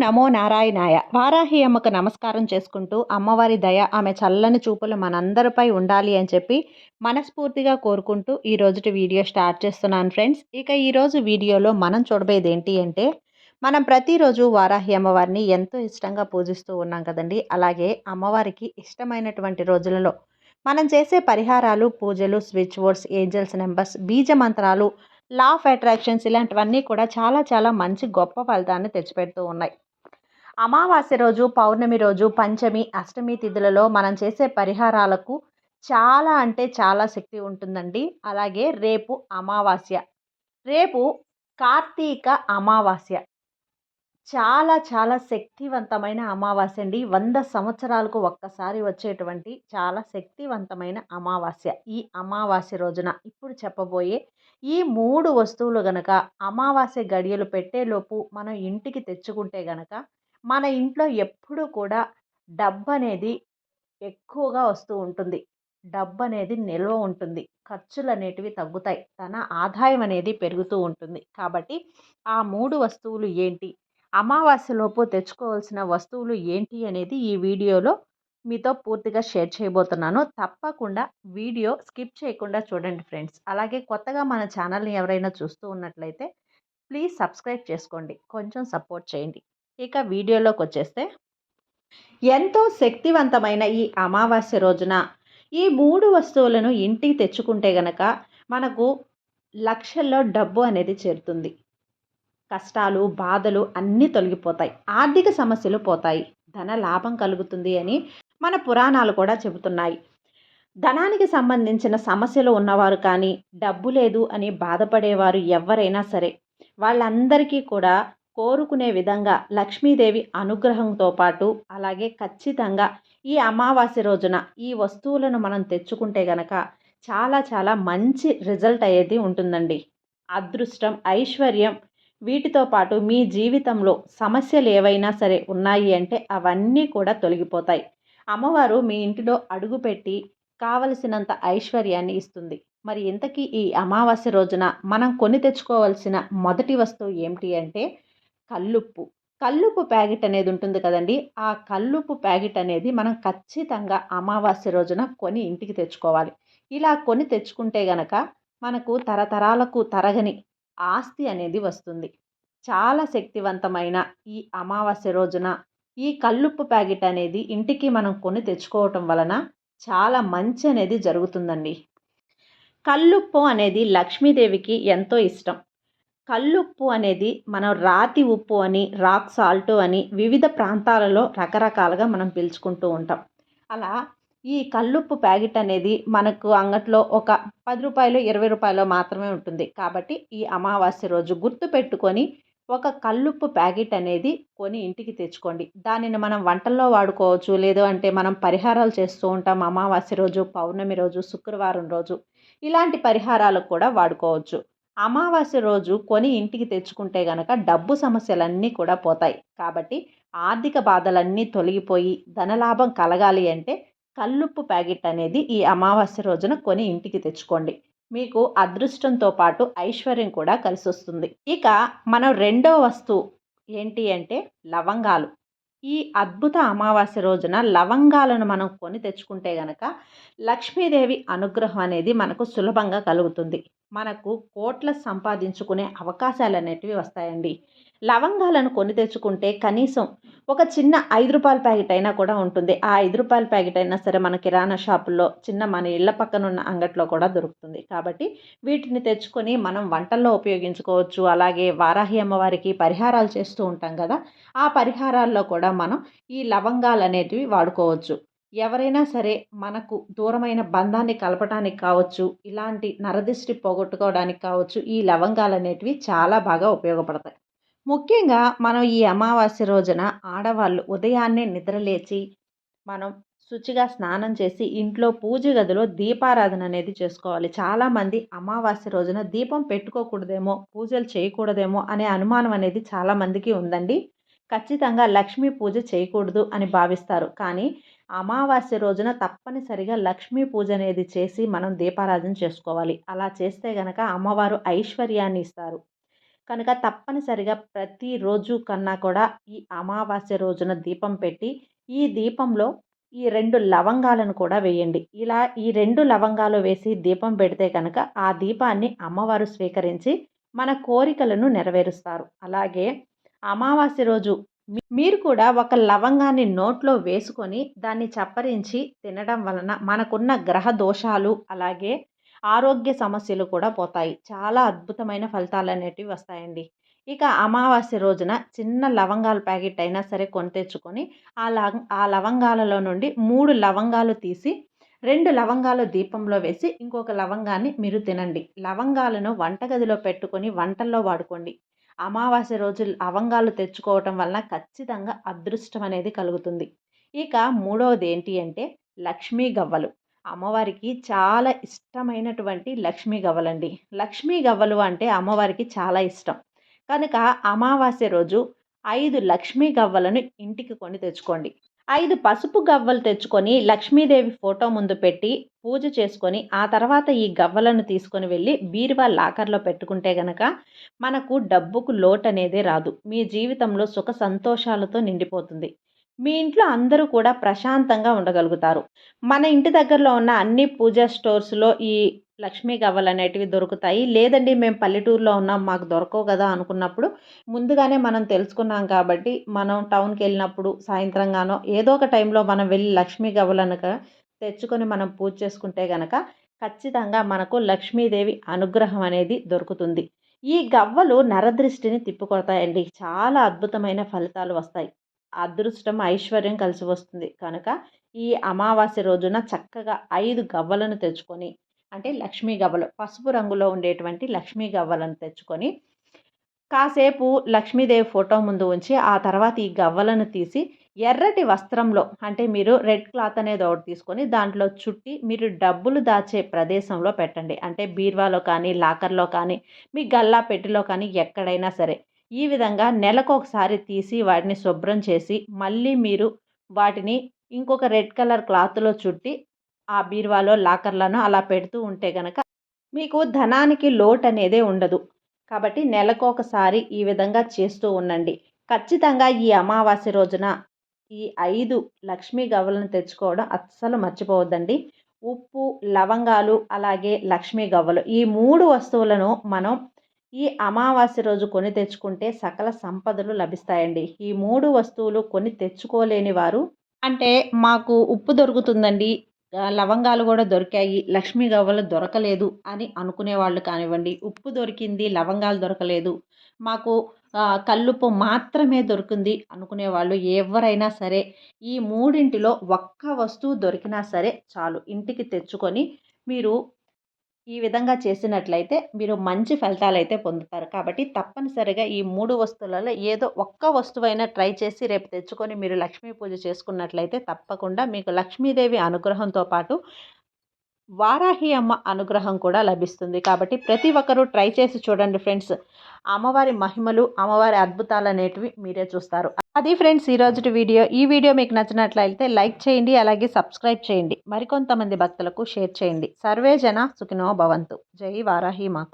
నమో నారాయణాయ. వారాహి అమ్మకు నమస్కారం చేసుకుంటూ అమ్మవారి దయ ఆమె చల్లని చూపులు మనందరిపై ఉండాలి అని చెప్పి మనస్ఫూర్తిగా కోరుకుంటూ ఈ రోజుటి వీడియో స్టార్ట్ చేస్తున్నాను ఫ్రెండ్స్. ఇక ఈరోజు వీడియోలో మనం చూడబోయేది ఏంటి అంటే మనం ప్రతిరోజు వారాహి అమ్మవారిని ఎంతో ఇష్టంగా పూజిస్తూ ఉన్నాం కదండి. అలాగే అమ్మవారికి ఇష్టమైనటువంటి రోజులలో మనం చేసే పరిహారాలు పూజలు స్విచ్ బోర్డ్స్ ఏంజల్స్ నెంబర్స్ బీజ మంత్రాలు లా ఆఫ్ అట్రాక్షన్స్ ఇలాంటివన్నీ కూడా చాలా చాలా మంచి గొప్ప ఫలితాన్ని తెచ్చిపెడుతూ ఉన్నాయి. అమావాస్య రోజు పౌర్ణమి రోజు పంచమి అష్టమి తిథులలో మనం చేసే పరిహారాలకు చాలా అంటే చాలా శక్తి ఉంటుందండి. అలాగే రేపు అమావాస్య. రేపు కార్తీక అమావాస్య. చాలా చాలా శక్తివంతమైన అమావాస్య అండి. వంద సంవత్సరాలకు ఒక్కసారి వచ్చేటువంటి చాలా శక్తివంతమైన అమావాస్య. ఈ అమావాస్య రోజున ఇప్పుడు చెప్పబోయే ఈ మూడు వస్తువులు గనక అమావాస్య గడియలు పెట్టేలోపు మనం ఇంటికి తెచ్చుకుంటే గనక మన ఇంట్లో ఎప్పుడూ కూడా డబ్బు అనేది ఎక్కువగా వస్తూ ఉంటుంది. డబ్బు అనేది నిల్వ ఉంటుంది. ఖర్చులు అనేటివి తగ్గుతాయి. తన ఆదాయం అనేది పెరుగుతూ ఉంటుంది. కాబట్టి ఆ మూడు వస్తువులు ఏంటి? అమావాస్యలోపు తెచ్చుకోవాల్సిన వస్తువులు ఏంటి అనేది ఈ వీడియోలో మీతో పూర్తిగా షేర్ చేయబోతున్నాను. తప్పకుండా వీడియో స్కిప్ చేయకుండా చూడండి ఫ్రెండ్స్. అలాగే కొత్తగా మన ఛానల్ని ఎవరైనా చూస్తూ ఉన్నట్లయితే ప్లీజ్ సబ్స్క్రైబ్ చేసుకోండి. కొంచెం సపోర్ట్ చేయండి. ఇక వీడియోలోకి వచ్చేస్తే ఎంతో శక్తివంతమైన ఈ అమావాస్య రోజున ఈ మూడు వస్తువులను ఇంటికి తెచ్చుకుంటే గనక మనకు లక్షల్లో డబ్బు అనేది చేరుతుంది. కష్టాలు బాధలు అన్నీ తొలగిపోతాయి. ఆర్థిక సమస్యలు పోతాయి. ధన లాభం కలుగుతుంది అని మన పురాణాలు కూడా చెబుతున్నాయి. ధనానికి సంబంధించిన సమస్యలు ఉన్నవారు కానీ డబ్బు లేదు అని బాధపడేవారు ఎవరైనా సరే వాళ్ళందరికీ కూడా కోరుకునే విధంగా లక్ష్మీదేవి అనుగ్రహంతో పాటు అలాగే ఖచ్చితంగా ఈ అమావాస్య రోజున ఈ వస్తువులను మనం తెచ్చుకుంటే గనక చాలా చాలా మంచి రిజల్ట్ అయ్యేది ఉంటుందండి. అదృష్టం ఐశ్వర్యం వీటితో పాటు మీ జీవితంలో సమస్యలు ఏవైనా సరే ఉన్నాయి అంటే అవన్నీ కూడా తొలగిపోతాయి. అమ్మవారు మీ ఇంటిలో అడుగుపెట్టి కావలసినంత ఐశ్వర్యాన్ని ఇస్తుంది. మరి ఇంతకీ ఈ అమావాస్య రోజున మనం కొని తెచ్చుకోవాల్సిన మొదటి వస్తువు ఏమిటి అంటే కల్లుప్పు. కల్లుప్పు ప్యాకెట్ అనేది ఉంటుంది కదండి. ఆ కల్లుప్పు ప్యాకెట్ అనేది మనం ఖచ్చితంగా అమావాస్య రోజున కొని ఇంటికి తెచ్చుకోవాలి. ఇలా కొని తెచ్చుకుంటే గనక మనకు తరతరాలకు తరగని ఆస్తి అనేది వస్తుంది. చాలా శక్తివంతమైన ఈ అమావాస్య రోజున ఈ కల్లుప్పు ప్యాకెట్ అనేది ఇంటికి మనం కొని తెచ్చుకోవటం వలన చాలా మంచి అనేది జరుగుతుందండి. కల్లుప్పు అనేది లక్ష్మీదేవికి ఎంతో ఇష్టం. కల్లుప్పు అనేది మనం రాతి ఉప్పు అని రాక్ సాల్ట్ అని వివిధ ప్రాంతాలలో రకరకాలుగా మనం పిలుచుకుంటూ ఉంటాం. అలా ఈ కల్లుప్పు ప్యాకెట్ అనేది మనకు అంగట్లో ఒక పది రూపాయలు ఇరవై రూపాయలు మాత్రమే ఉంటుంది. కాబట్టి ఈ అమావాస్య రోజు గుర్తు పెట్టుకొని ఒక కల్లుప్పు ప్యాకెట్ అనేది కొని ఇంటికి తెచ్చుకోండి. దానిని మనం వంటల్లో వాడుకోవచ్చు లేదు అంటే మనం పరిహారాలు చేస్తూ ఉంటాం. అమావాస్య రోజు పౌర్ణమి రోజు శుక్రవారం రోజు ఇలాంటి పరిహారాలకు కూడా వాడుకోవచ్చు. అమావాస్య రోజు కొని ఇంటికి తెచ్చుకుంటే గనక డబ్బు సమస్యలన్నీ కూడా పోతాయి. కాబట్టి ఆర్థిక బాధలన్నీ తొలగిపోయి ధనలాభం కలగాలి అంటే కల్లుప్పు ప్యాకెట్ అనేది ఈ అమావాస్య రోజున కొని ఇంటికి తెచ్చుకోండి. మీకు అదృష్టంతో పాటు ఐశ్వర్యం కూడా కలిసి వస్తుంది ఇక మనం రెండో వస్తువు ఏంటి అంటే లవంగాలు. ఈ అద్భుత అమావాస్య రోజున లవంగాలను మనం కొని తెచ్చుకుంటే గనక లక్ష్మీదేవి అనుగ్రహం అనేది మనకు సులభంగా కలుగుతుంది. మనకు కోట్ల సంపాదించుకునే అవకాశాలు అనేటివి వస్తాయండి. లవంగాలను కొని తెచ్చుకుంటే కనీసం ఒక చిన్న ఐదు రూపాయల ప్యాకెట్ అయినా కూడా ఉంటుంది. ఆ ఐదు రూపాయల ప్యాకెట్ అయినా సరే మన కిరాణా షాపుల్లో చిన్న మన ఇళ్ళ పక్కన ఉన్న అంగట్లో కూడా దొరుకుతుంది. కాబట్టి వీటిని తెచ్చుకొని మనం వంటల్లో ఉపయోగించుకోవచ్చు. అలాగే వారాహి అమ్మవారికి పరిహారాలు చేస్తూ ఉంటాం కదా ఆ పరిహారాల్లో కూడా మనం ఈ లవంగాలు అనేటివి వాడుకోవచ్చు. ఎవరైనా సరే మనకు దూరమైన బంధాన్ని కలపడానికి కావచ్చు ఇలాంటి నరదిష్టి పోగొట్టుకోవడానికి కావచ్చు ఈ లవంగాలు అనేటివి చాలా బాగా ఉపయోగపడతాయి. ముఖ్యంగా మనం ఈ అమావాస్య రోజున ఆడవాళ్ళు ఉదయాన్నే నిద్రలేచి మనం శుచిగా స్నానం చేసి ఇంట్లో పూజ గదిలో దీపారాధన అనేది చేసుకోవాలి. చాలామంది అమావాస్య రోజున దీపం పెట్టుకోకూడదేమో పూజలు చేయకూడదేమో అనే అనుమానం అనేది చాలామందికి ఉందండి. ఖచ్చితంగా లక్ష్మీ పూజ చేయకూడదు అని భావిస్తారు. కానీ అమావాస్య రోజున తప్పనిసరిగా లక్ష్మీ పూజ అనేది చేసి మనం దీపారాధన చేసుకోవాలి. అలా చేస్తే గనక అమ్మవారు ఐశ్వర్యాన్ని ఇస్తారు. కనుక తప్పనిసరిగా ప్రతిరోజు కన్నా కూడా ఈ అమావాస్య రోజున దీపం పెట్టి ఈ దీపంలో ఈ రెండు లవంగాలను కూడా వేయండి. ఇలా ఈ రెండు లవంగాలు వేసి దీపం పెడితే కనుక ఆ దీపాన్ని అమ్మవారు స్వీకరించి మన కోరికలను నెరవేరుస్తారు. అలాగే అమావాస్య రోజు మీరు కూడా ఒక లవంగాన్ని నోట్లో వేసుకొని దాన్ని చప్పరించి తినడం వలన మనకున్న గ్రహ దోషాలు అలాగే ఆరోగ్య సమస్యలు కూడా పోతాయి. చాలా అద్భుతమైన ఫలితాలు అనేటివి వస్తాయండి. ఇక అమావాస్య రోజున చిన్న లవంగాల ప్యాకెట్ అయినా సరే కొని తెచ్చుకొని ఆ ఆ లవంగాలలో నుండి మూడు లవంగాలు తీసి రెండు లవంగాలు దీపంలో వేసి ఇంకొక లవంగాన్ని మీరు తినండి. లవంగాలను వంటగదిలో పెట్టుకొని వంటల్లో వాడుకోండి. అమావాస్య రోజు లవంగాలు తెచ్చుకోవటం వలన ఖచ్చితంగా అదృష్టం అనేది కలుగుతుంది. ఇక మూడవది ఏంటి అంటే లక్ష్మీ గవ్వలు. అమ్మవారికి చాలా ఇష్టమైనటువంటి లక్ష్మీ గవ్వలండి. లక్ష్మీ గవ్వలు అంటే అమ్మవారికి చాలా ఇష్టం. కనుక అమావాస్య రోజు ఐదు లక్ష్మీ గవ్వలను ఇంటికి కొని తెచ్చుకోండి. ఐదు పసుపు గవ్వలు తెచ్చుకొని లక్ష్మీదేవి ఫోటో ముందు పెట్టి పూజ చేసుకొని ఆ తర్వాత ఈ గవ్వలను తీసుకొని వెళ్ళి బీరువా లాకర్లో పెట్టుకుంటే గనక మనకు డబ్బుకు లోటు అనేది రాదు. మీ జీవితంలో సుఖ సంతోషాలతో నిండిపోతుంది. మీ ఇంట్లో అందరూ కూడా ప్రశాంతంగా ఉండగలుగుతారు. మన ఇంటి దగ్గరలో ఉన్న అన్ని పూజా స్టోర్స్లో ఈ లక్ష్మీ గవ్వలు అనేటివి దొరుకుతాయి. లేదండి మేము పల్లెటూరులో ఉన్నాం మాకు దొరకవు కదా అనుకున్నప్పుడు ముందుగానే మనం తెలుసుకున్నాం కాబట్టి మనం టౌన్కి వెళ్ళినప్పుడు సాయంత్రంగానో ఏదో ఒక టైంలో మనం వెళ్ళి లక్ష్మీ గవ్వలను తెచ్చుకొని మనం పూజ చేసుకుంటే గనక ఖచ్చితంగా మనకు లక్ష్మీదేవి అనుగ్రహం అనేది దొరుకుతుంది. ఈ గవ్వలు నరదృష్టిని తిప్పుకొడతాయండి. చాలా అద్భుతమైన ఫలితాలు వస్తాయి. అదృష్టం ఐశ్వర్యం కలిసి వస్తుంది. కనుక ఈ అమావాస్య రోజున చక్కగా ఐదు గవ్వలను తెచ్చుకొని అంటే లక్ష్మీ గవ్వలు పసుపు రంగులో ఉండేటువంటి లక్ష్మీ గవ్వలను తెచ్చుకొని కాసేపు లక్ష్మీదేవి ఫోటో ముందు ఉంచి ఆ తర్వాత ఈ గవ్వలను తీసి ఎర్రటి వస్త్రంలో అంటే మీరు రెడ్ క్లాత్ అనేది ఒకటి తీసుకొని దాంట్లో చుట్టి మీరు డబ్బులు దాచే ప్రదేశంలో పెట్టండి. అంటే బీర్వాలో కానీ లాకర్లో కానీ మీ గల్లా పెట్టిలో కానీ ఎక్కడైనా సరే. ఈ విధంగా నెలకు ఒకసారి తీసి వాటిని శుభ్రం చేసి మళ్ళీ మీరు వాటిని ఇంకొక రెడ్ కలర్ క్లాత్లో చుట్టి ఆ బీరువాలో లాకర్లను అలా పెడుతూ ఉంటే కనుక మీకు ధనానికి లోటు అనేదే ఉండదు. కాబట్టి నెలకు ఒకసారి ఈ విధంగా చేస్తూ ఉండండి. ఖచ్చితంగా ఈ అమావాస్య రోజున ఈ ఐదు లక్ష్మీ గవ్వలను తెచ్చుకోవడం అస్సలు మర్చిపోవద్దండి. ఉప్పు లవంగాలు అలాగే లక్ష్మీ గవ్వలు ఈ మూడు వస్తువులను మనం ఈ అమావాస్య రోజు కొని తెచ్చుకుంటే సకల సంపదలు లభిస్తాయండి. ఈ మూడు వస్తువులు కొని తెచ్చుకోలేని వారు అంటే మాకు ఉప్పు దొరుకుతుందండి. లవంగాలు కూడా దొరికాయి. లక్ష్మీ గవ్వలు దొరకలేదు అని అనుకునేవాళ్ళు కానివ్వండి. ఉప్పు దొరికింది లవంగాలు దొరకలేదు. మాకు కల్లుప్పు మాత్రమే దొరికింది అనుకునేవాళ్ళు ఎవరైనా సరే. ఈ మూడింటిలో ఒక్క వస్తువు దొరికినా సరే చాలు. ఇంటికి తెచ్చుకొని మీరు ఈ విధంగా చేసినట్లయితే మీరు మంచి ఫలితాలు అయితే పొందుతారు. కాబట్టి తప్పనిసరిగా ఈ మూడు వస్తువులలో ఏదో ఒక్క వస్తువైనా ట్రై చేసి రేపు తెచ్చుకొని మీరు లక్ష్మీ పూజ చేసుకున్నట్లయితే తప్పకుండా మీకు లక్ష్మీదేవి అనుగ్రహంతో పాటు వారాహి అమ్మ అనుగ్రహం కూడా లభిస్తుంది. కాబట్టి ప్రతి ఒక్కరూ ట్రై చేసి చూడండి ఫ్రెండ్స్. అమ్మవారి మహిమలు అమ్మవారి అద్భుతాలు అనేటివి మీరే చూస్తారు. అది ఫ్రెండ్స్ ఈరోజు వీడియో. ఈ వీడియో మీకు నచ్చినట్లయితే లైక్ చేయండి అలాగే సబ్స్క్రైబ్ చేయండి. మరికొంతమంది భక్తులకు షేర్ చేయండి. సర్వే జన సుఖినో భవంతు. జై వారాహి మాత.